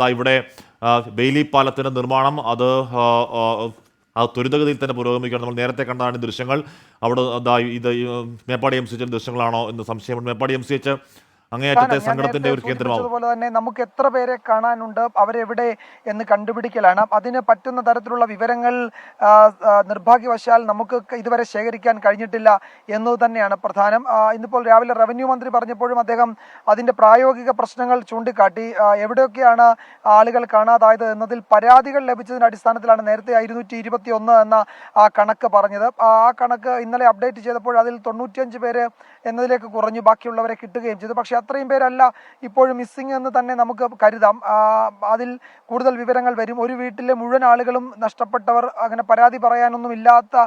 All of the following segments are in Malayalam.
ദാ ഇവിടെ ബെയിലി പാലത്തിന്റെ നിർമ്മാണം അത് ആ ത്വരിതഗതിയിൽ തന്നെ പുരോഗമിക്കുകയാണ്. നമ്മൾ നേരത്തെ കണ്ടതാണ് ദൃശ്യങ്ങൾ. അവിടെ ഇത് മേപ്പാടി എം സി എച്ചിന്റെ ദൃശ്യങ്ങളാണോ എന്ന് സംശയമുണ്ട്. മേപ്പാടി എം സി എച്ച് അങ്ങേയറ്റത്തെ സംഘടനത്തിന്റെ ഒരു കേന്ദ്രമാവും. അതുപോലെ തന്നെ നമുക്ക് എത്ര പേരെ കാണാനുണ്ട് അവരെവിടെ എന്ന് കണ്ടുപിടിക്കലാണ്. അതിന് പറ്റുന്ന തരത്തിലുള്ള വിവരങ്ങൾ നിർഭാഗ്യവശാൽ നമുക്ക് ഇതുവരെ ശേഖരിക്കാൻ കഴിഞ്ഞിട്ടില്ല എന്നത് തന്നെയാണ് പ്രധാനം. ഇന്നിപ്പോൾ രാവിലെ റവന്യൂ മന്ത്രി പറഞ്ഞപ്പോഴും അദ്ദേഹം അതിന്റെ പ്രായോഗിക പ്രശ്നങ്ങൾ ചൂണ്ടിക്കാട്ടി. എവിടെയൊക്കെയാണ് ആളുകൾ കാണാതായത് എന്നതിൽ പരാതികൾ ലഭിച്ചതിന്റെ അടിസ്ഥാനത്തിലാണ് നേരത്തെ ഇരുന്നൂറ്റി ഇരുപത്തി ഒന്ന് എന്ന ആ കണക്ക് പറഞ്ഞത്. ആ കണക്ക് ഇന്നലെ അപ്ഡേറ്റ് ചെയ്തപ്പോൾ അതിൽ തൊണ്ണൂറ്റിയഞ്ച് പേര് എന്നതിലേക്ക് കുറഞ്ഞു. ബാക്കിയുള്ളവരെ കിട്ടുകയും ചെയ്തു. പക്ഷേ അത്രയും പേരല്ല ഇപ്പോഴും മിസ്സിംഗ് എന്ന് തന്നെ നമുക്ക് കരുതാം. അതിൽ കൂടുതൽ വിവരങ്ങൾ വരും. ഒരു വീട്ടിലെ മുഴുവൻ ആളുകളും നഷ്ടപ്പെട്ടവർ അങ്ങനെ പരാതി പറയാനൊന്നും ഇല്ലാത്ത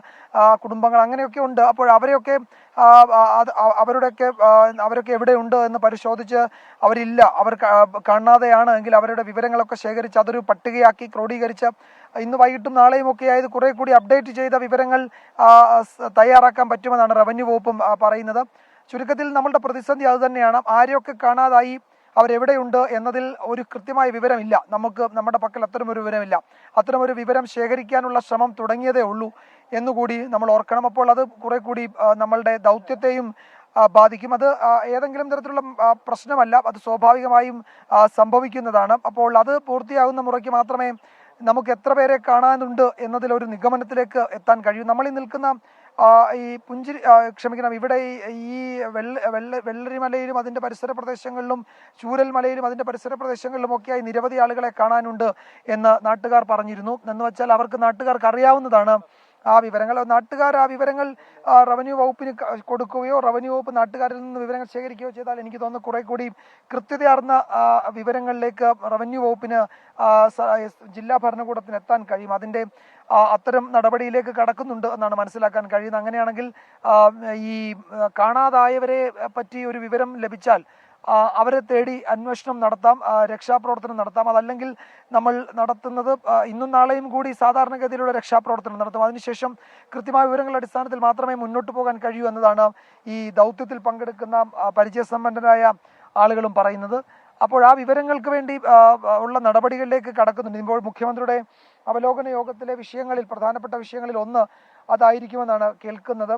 കുടുംബങ്ങൾ അങ്ങനെയൊക്കെ ഉണ്ട്. അപ്പോൾ അവരെയൊക്കെ അവരുടെയൊക്കെ അവരൊക്കെ എവിടെയുണ്ട് എന്ന് പരിശോധിച്ച് അവരില്ല. അവർ കാണാതെയാണ് എങ്കിൽ അവരുടെ വിവരങ്ങളൊക്കെ ശേഖരിച്ച് അതൊരു പട്ടികയാക്കി ക്രോഡീകരിച്ച് ഇന്ന് വൈകിട്ടും നാളെയും ഒക്കെ ആയത് കുറെ കൂടി അപ്ഡേറ്റ് ചെയ്ത വിവരങ്ങൾ തയ്യാറാക്കാൻ പറ്റുമെന്നാണ് റവന്യൂ വകുപ്പും പറയുന്നത്. ചുരുക്കത്തിൽ നമ്മളുടെ പ്രതിസന്ധി അത് തന്നെയാണ്. ആരെയൊക്കെ കാണാതായി അവരെവിടെയുണ്ട് എന്നതിൽ ഒരു കൃത്യമായ വിവരമില്ല. നമുക്ക് നമ്മുടെ പക്കൽ അത്തരം ഒരു വിവരമില്ല. അത്തരം ഒരു വിവരം ശേഖരിക്കാനുള്ള ശ്രമം തുടങ്ങിയതേ ഉള്ളൂ എന്നുകൂടി നമ്മൾ ഓർക്കണം. അപ്പോൾ അത് കുറെ കൂടി നമ്മളുടെ ദൗത്യത്തെയും ബാധിക്കും. അത് ഏതെങ്കിലും തരത്തിലുള്ള പ്രശ്നമല്ല. അത് സ്വാഭാവികമായും സംഭവിക്കുന്നതാണ്. അപ്പോൾ അത് പൂർത്തിയാകുന്ന മുറയ്ക്ക് മാത്രമേ നമുക്ക് എത്ര പേരെ കാണാനുണ്ട് എന്നതിലൊരു നിഗമനത്തിലേക്ക് എത്താൻ കഴിയൂ. നമ്മൾ നിൽക്കുന്ന ഈ പുഞ്ചിരി ക്ഷമിക്കണം ഇവിടെ ഈ- വെള്ള വെള്ള വെള്ളരിമലയിലും അതിന്റെ പരിസര പ്രദേശങ്ങളിലും ചൂരൽമലയിലും അതിന്റെ പരിസര പ്രദേശങ്ങളിലും ഒക്കെയായി നിരവധി ആളുകളെ കാണാനുണ്ട് എന്ന് നാട്ടുകാർ പറഞ്ഞിരുന്നു. എന്ന് വെച്ചാൽ അവർക്ക് നാട്ടുകാർക്ക് അറിയാവുന്നതാണ് ആ വിവരങ്ങൾ. നാട്ടുകാർ ആ വിവരങ്ങൾ റവന്യൂ വകുപ്പിന് കൊടുക്കുകയോ റവന്യൂ വകുപ്പ് നാട്ടുകാരിൽ നിന്ന് വിവരങ്ങൾ ശേഖരിക്കുകയോ ചെയ്താൽ എനിക്ക് തോന്നുന്നു കുറെ കൂടി കൃത്യതയാർന്ന വിവരങ്ങളിലേക്ക് റവന്യൂ വകുപ്പിന് ജില്ലാ ഭരണകൂടത്തിന് എത്താൻ കഴിയും. അതിന്റെ ആ, അത്തരം നടപടിയിലേക്ക് കടക്കുന്നുണ്ട് എന്നാണ് മനസ്സിലാക്കാൻ കഴിയുന്നത്. അങ്ങനെയാണെങ്കിൽ ഈ കാണാതായവരെ പറ്റി ഒരു വിവരം ലഭിച്ചാൽ അവരെ തേടി അന്വേഷണം നടത്താം രക്ഷാപ്രവർത്തനം നടത്താം. അതല്ലെങ്കിൽ നമ്മൾ നടത്തുന്നത് ഇന്നും നാളെയും കൂടി സാധാരണഗതിയിലുള്ള രക്ഷാപ്രവർത്തനം നടത്തും. അതിനുശേഷം കൃത്യമായ വിവരങ്ങളുടെ അടിസ്ഥാനത്തിൽ മാത്രമേ മുന്നോട്ട് പോകാൻ കഴിയൂ എന്നതാണ് ഈ ദൗത്യത്തിൽ പങ്കെടുക്കുന്ന പരിചയസമ്പന്നരായ ആളുകളും പറയുന്നത്. അപ്പോൾ ആ വിവരങ്ങൾക്ക് വേണ്ടി ഉള്ള നടപടികളിലേക്ക് കടക്കുന്നുണ്ട്. ഇപ്പോൾ മുഖ്യമന്ത്രിയുടെ അവലോകന യോഗത്തിലെ വിഷയങ്ങളിൽ പ്രധാനപ്പെട്ട വിഷയങ്ങളിൽ ഒന്ന് അതായിരിക്കുമെന്നാണ് കേൾക്കുന്നത്.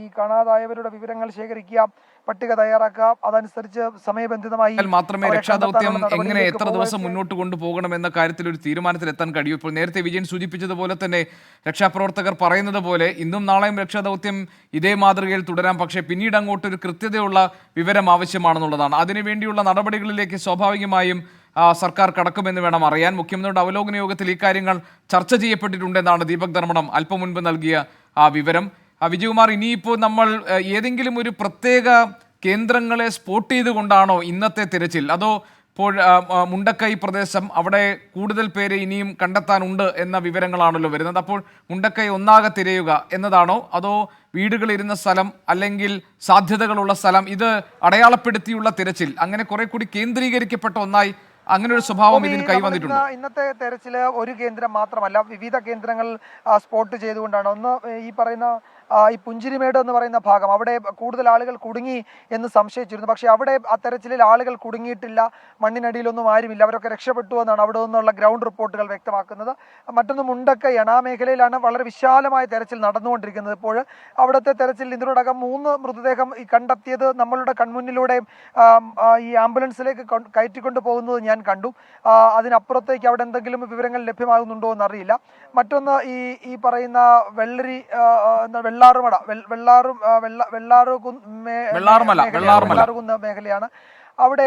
ഈ കാണാതായവരുടെ വിവരങ്ങൾ ശേഖരിക്കുക പട്ടിക തയ്യാറാക്കുക അതനുസരിച്ച് സമയബന്ധിതമായി മാത്രമേ രക്ഷാദൌത്യം എങ്ങനെ എത്ര ദിവസം മുന്നോട്ട് കൊണ്ടുപോകണം എന്ന കാര്യത്തിൽ ഒരു തീരുമാനത്തിലെത്താൻ കഴിയും. ഇപ്പോൾ നേരത്തെ വിജയൻ സൂചിപ്പിച്ചതുപോലെ തന്നെ രക്ഷാപ്രവർത്തകർ പറയുന്നത് പോലെ ഇന്നും നാളെയും രക്ഷാദൗത്യം ഇതേ മാതൃകയിൽ തുടരാം. പക്ഷേ പിന്നീട് അങ്ങോട്ട് ഒരു കൃത്യതയുള്ള വിവരം ആവശ്യമാണെന്നുള്ളതാണ്. അതിനുവേണ്ടിയുള്ള നടപടികളിലേക്ക് സ്വാഭാവികമായും സർക്കാർ കടക്കുമെന്ന് വേണം അറിയാൻ. മുഖ്യമന്ത്രിയുടെ അവലോകന യോഗത്തിൽ ഇക്കാര്യങ്ങൾ ചർച്ച ചെയ്യപ്പെട്ടിട്ടുണ്ടെന്നാണ് ദീപക് ധർമ്മടം അല്പം മുൻപ് നൽകിയ ആ വിവരം. വിജയകുമാർ ഇനിയിപ്പോൾ നമ്മൾ ഏതെങ്കിലും ഒരു പ്രത്യേക കേന്ദ്രങ്ങളെ സ്പോട്ട് ചെയ്തുകൊണ്ടാണോ ഇന്നത്തെ തിരച്ചിൽ? അതോ ഇപ്പോൾ മുണ്ടക്കൈ പ്രദേശം അവിടെ കൂടുതൽ പേരെ ഇനിയും കണ്ടെത്താനുണ്ട് എന്ന വിവരങ്ങളാണല്ലോ വരുന്നത്. അപ്പോൾ മുണ്ടക്കൈ ഒന്നാകെ തിരയുക എന്നതാണോ? അതോ വീടുകളിരുന്ന സ്ഥലം അല്ലെങ്കിൽ സാധ്യതകളുള്ള സ്ഥലം ഇത് അടയാളപ്പെടുത്തിയുള്ള തിരച്ചിൽ? അങ്ങനെ കുറെ കൂടി കേന്ദ്രീകരിക്കപ്പെട്ട ഒന്നായി അങ്ങനെ ഒരു സ്വഭാവം ഇതിന് കൈവന്നിട്ടുണ്ടോ? ഇന്നത്തെ തെരച്ചിൽ ഒരു കേന്ദ്രം മാത്രമല്ല വിവിധ കേന്ദ്രങ്ങൾ സ്പോട്ട് ചെയ്തുകൊണ്ടാണ്. ഒന്ന് ഈ പറയുന്ന ഈ പുഞ്ചിരിമേട് എന്ന് പറയുന്ന ഭാഗം. അവിടെ കൂടുതൽ ആളുകൾ കുടുങ്ങി എന്ന് സംശയിച്ചിരുന്നു. പക്ഷേ അവിടെ ആ തെരച്ചിലിൽ ആളുകൾ കുടുങ്ങിയിട്ടില്ല. മണ്ണിനടിയിലൊന്നും ആരുമില്ല. അവരൊക്കെ രക്ഷപ്പെട്ടു എന്നാണ് അവിടെ നിന്നുള്ള ഗ്രൗണ്ട് റിപ്പോർട്ടുകൾ വ്യക്തമാക്കുന്നത്. മറ്റൊന്ന് മുണ്ടൊക്കെ. ആ മേഖലയിലാണ് വളരെ വിശാലമായ തെരച്ചിൽ നടന്നുകൊണ്ടിരിക്കുന്നത് ഇപ്പോൾ. അവിടുത്തെ തെരച്ചിൽ ഇതിനോടകം മൂന്ന് മൃതദേഹം കണ്ടെത്തിയത് നമ്മളുടെ കൺമുന്നിലൂടെ ഈ ആംബുലൻസിലേക്ക് കയറ്റിക്കൊണ്ട് പോകുന്നത് ഞാൻ കണ്ടു. അതിനപ്പുറത്തേക്ക് അവിടെ എന്തെങ്കിലും വിവരങ്ങൾ ലഭ്യമാകുന്നുണ്ടോ എന്നറിയില്ല. മറ്റൊന്ന് ഈ ഈ പറയുന്ന വെള്ളരി എന്താ വെള്ളാറുമട വെള്ളാറു വെള്ള വെള്ളാറു കുന്ന് വെള്ളാറുമല, മേഖലയാണ്. വെള്ളാറുകുന്ന് മേഖലയാണ്. അവിടെ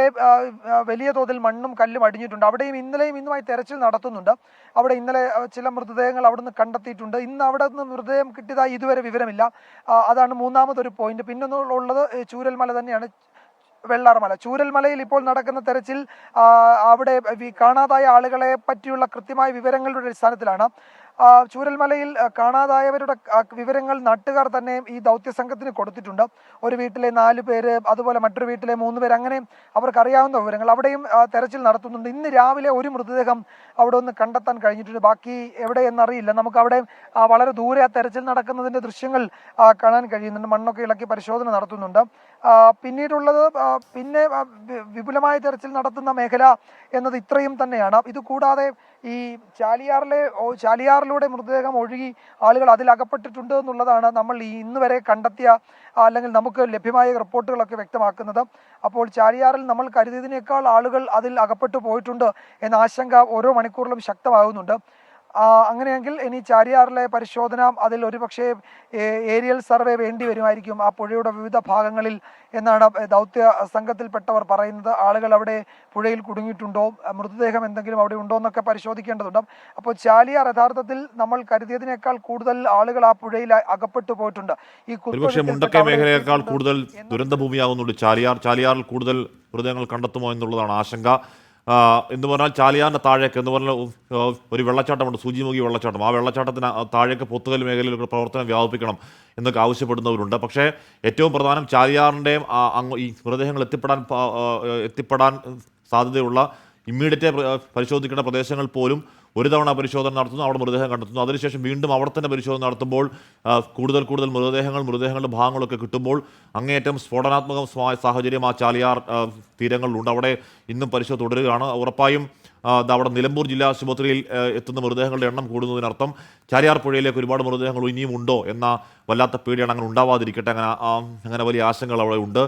വലിയ തോതിൽ മണ്ണും കല്ലും അടിഞ്ഞിട്ടുണ്ട്. അവിടെയും ഇന്നലെയും ഇന്നുമായി തെരച്ചിൽ നടത്തുന്നുണ്ട്. അവിടെ ഇന്നലെ ചില മൃതദേഹങ്ങൾ അവിടുന്ന് കണ്ടെത്തിയിട്ടുണ്ട്. ഇന്ന് അവിടെ നിന്ന് മൃതദേഹം കിട്ടിയതായി ഇതുവരെ വിവരമില്ല. അതാണ് മൂന്നാമതൊരു പോയിന്റ്. പിന്നെ ഉള്ളത് ചൂരൽമല തന്നെയാണ്. വെള്ളാർമല ചൂരൽമലയിൽ ഇപ്പോൾ നടക്കുന്ന തെരച്ചിൽ അവിടെ കാണാതായ ആളുകളെ പറ്റിയുള്ള കൃത്യമായ വിവരങ്ങളുടെ അടിസ്ഥാനത്തിലാണ്. ചൂരൽമലയിൽ കാണാതായവരുടെ വിവരങ്ങൾ നാട്ടുകാർ തന്നെ ഈ ദൗത്യ സംഘത്തിന് കൊടുത്തിട്ടുണ്ട്. ഒരു വീട്ടിലെ നാല് പേര് അതുപോലെ മറ്റൊരു വീട്ടിലെ മൂന്ന് പേര് അങ്ങനെ അവർക്ക് അറിയാവുന്ന വിവരങ്ങൾ അവിടെയും തെരച്ചിൽ നടത്തുന്നുണ്ട്. ഇന്ന് രാവിലെ ഒരു മൃതദേഹം അവിടെ ഒന്ന് കണ്ടെത്താൻ കഴിഞ്ഞിട്ടുണ്ട്. ബാക്കി എവിടെയെന്നറിയില്ല നമുക്ക് അവിടെ വളരെ ദൂരെ ആ തെരച്ചിൽ നടക്കുന്നതിന്റെ ദൃശ്യങ്ങൾ കാണാൻ കഴിയുന്നുണ്ട്. മണ്ണൊക്കെ ഇളക്കി പരിശോധന നടത്തുന്നുണ്ട്. പിന്നീടുള്ളത് പിന്നെ വിപുലമായ തെരച്ചിൽ നടത്തുന്ന മേഖല എന്നത് ഇത്രയും തന്നെയാണ്. ഇത് കൂടാതെ ഈ ചാലിയാറിലെ ചാലിയാറിലൂടെ മൃതദേഹം ഒഴുകി ആളുകൾ അതിൽ അകപ്പെട്ടിട്ടുണ്ട് എന്നുള്ളതാണ് നമ്മൾ ഈ ഇന്ന് വരെ കണ്ടെത്തിയ അല്ലെങ്കിൽ നമുക്ക് ലഭ്യമായ റിപ്പോർട്ടുകളൊക്കെ വ്യക്തമാക്കുന്നത്. അപ്പോൾ ചാലിയാറിൽ നമ്മൾ കരുതിയതിനേക്കാൾ ആളുകൾ അതിൽ അകപ്പെട്ടു പോയിട്ടുണ്ട് എന്ന ആശങ്ക ഓരോ മണിക്കൂറിലും ശക്തമാകുന്നുണ്ട്. അങ്ങനെയെങ്കിൽ ഇനി ചാരിയാറിലെ പരിശോധന അതിൽ ഒരുപക്ഷെ ഏരിയൽ സർവേ വേണ്ടി വരുമായിരിക്കും ആ പുഴയുടെ വിവിധ ഭാഗങ്ങളിൽ എന്നാണ് ദൗത്യ സംഘത്തിൽപ്പെട്ടവർ പറയുന്നത്. ആളുകൾ അവിടെ പുഴയിൽ കുടുങ്ങിയിട്ടുണ്ടോ? മൃതദേഹം എന്തെങ്കിലും അവിടെ ഉണ്ടോ എന്നൊക്കെ പരിശോധിക്കേണ്ടതുണ്ട്. അപ്പോൾ ചാലിയാർ യഥാർത്ഥത്തിൽ നമ്മൾ കരുതിയതിനേക്കാൾ കൂടുതൽ ആളുകൾ ആ പുഴയിൽ അകപ്പെട്ടു പോയിട്ടുണ്ട്. ഈ മുണ്ടക്കൈ മേഖലയേക്കാൾ കൂടുതൽ ദുരന്തഭൂമിയാകുന്നുണ്ട് ദുരന്ത ഭൂമിയാകുന്നുണ്ട് ചാലിയാർ ചാലിയാറിൽ കൂടുതൽ മൃതദേഹങ്ങൾ കണ്ടെത്തുമോ എന്നുള്ളതാണ് ആശങ്ക. എന്ന് പറഞ്ഞാൽ ചാലിയാറിന്റെ താഴേക്ക് എന്ന് പറഞ്ഞാൽ ഒരു വെള്ളച്ചാട്ടമുണ്ട് സൂചിമുഖി വെള്ളച്ചാട്ടം. ആ വെള്ളച്ചാട്ടത്തിന് താഴേക്ക് പൊത്തുകൽ മേഖലയിൽ ഒരു പ്രവർത്തനം വ്യാപിപ്പിക്കണം എന്നൊക്കെ ആവശ്യപ്പെടുന്നവരുണ്ട്. പക്ഷേ ഏറ്റവും പ്രധാനം ചാലിയാറിന്റെയും അങ്ങ് ഈ മൃതദേഹങ്ങൾ എത്തിപ്പെടാൻ എത്തിപ്പെടാൻ സാധ്യതയുള്ള ഇമ്മീഡിയറ്റ് പരിശോധിക്കേണ്ട പ്രദേശങ്ങൾ പോലും ഒരു തവണ പരിശോധന നടത്തുന്നു അവിടെ മൃതദേഹം കണ്ടെത്തുന്നു. അതിനുശേഷം വീണ്ടും അവിടെ തന്നെ പരിശോധന നടത്തുമ്പോൾ കൂടുതൽ കൂടുതൽ മൃതദേഹങ്ങൾ മൃതദേഹങ്ങളുടെ ഭാഗങ്ങളൊക്കെ കിട്ടുമ്പോൾ അങ്ങേയറ്റം സ്ഫോടനാത്മകമായ സാഹചര്യം ആ ചാലിയാർ തീരങ്ങളിലുണ്ട്. അവിടെ ഇന്നും പരിശോധന തുടരുകയാണ്. ഉറപ്പായും അവിടെ നിലമ്പൂർ ജില്ലാ ആശുപത്രിയിൽ എത്തുന്ന മൃതദേഹങ്ങളുടെ എണ്ണം കൂടുന്നതിനർത്ഥം ചാലിയാർ പുഴയിലേക്ക് ഒരുപാട് മൃതദേഹങ്ങൾ ഇനിയും ഉണ്ടോ എന്ന വല്ലാത്ത പേടിയാണ്. അങ്ങനെ ഉണ്ടാവാതിരിക്കട്ടെ. അങ്ങനെ അങ്ങനെ വലിയ ആശങ്കകൾ അവിടെ ഉണ്ട്.